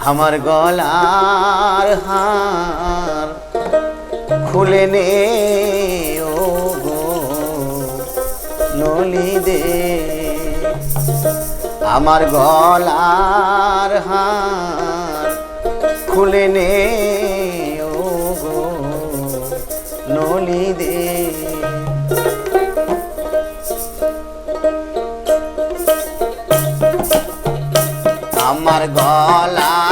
আমার গলার হার খুলে নে নলি দে আমার গলার হার খুলে নে নলি দে আমার গলা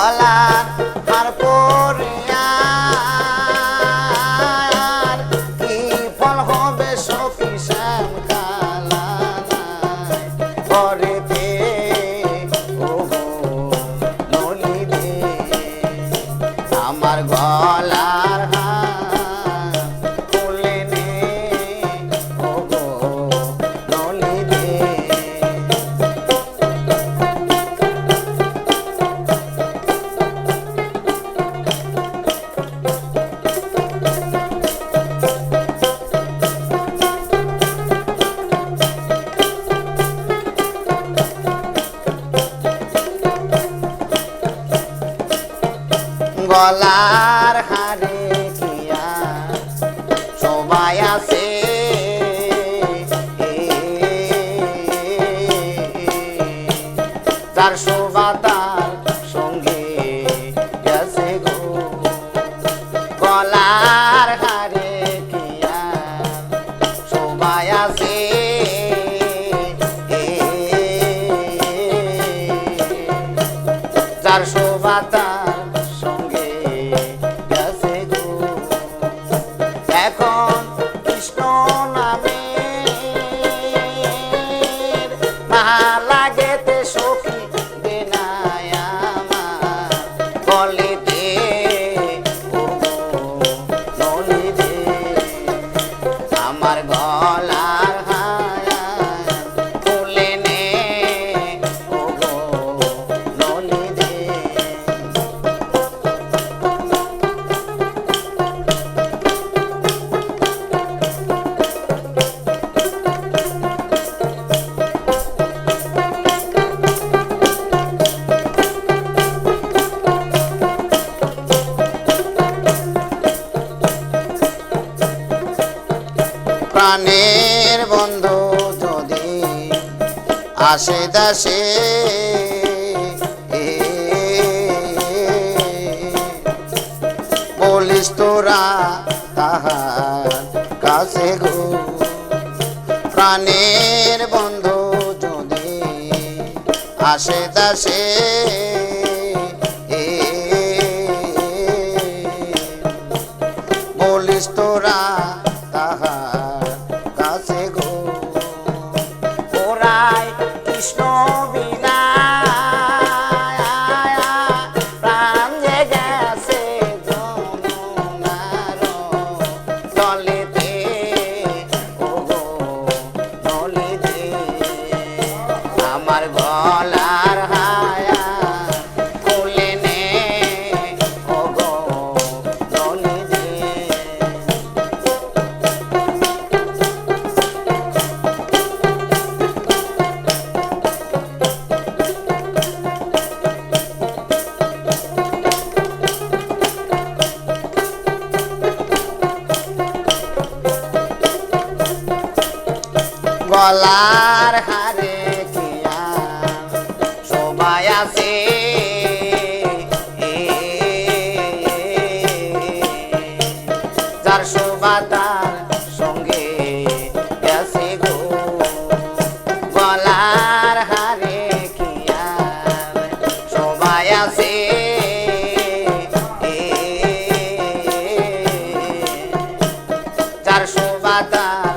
bola. গলার হা দাসে দাসে। বলিস তোরা তাহার কাছে গো। প্রাণের বন্ধু যদি আসে দাসে। আমার গলার হায়া নে। গলার হারে বাতা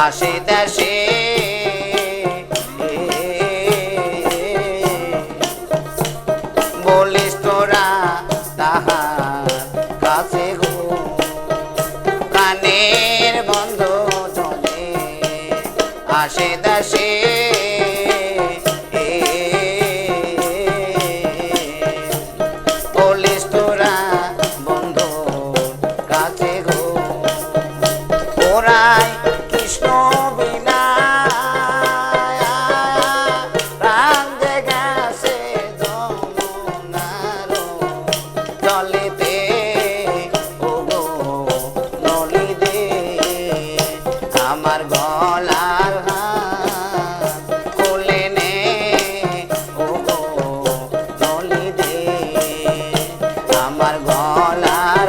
আসে দেশে বলিস তোরা তাহার কাছে গো। কানের বন্ধ চলে আসে দেশে right. মলার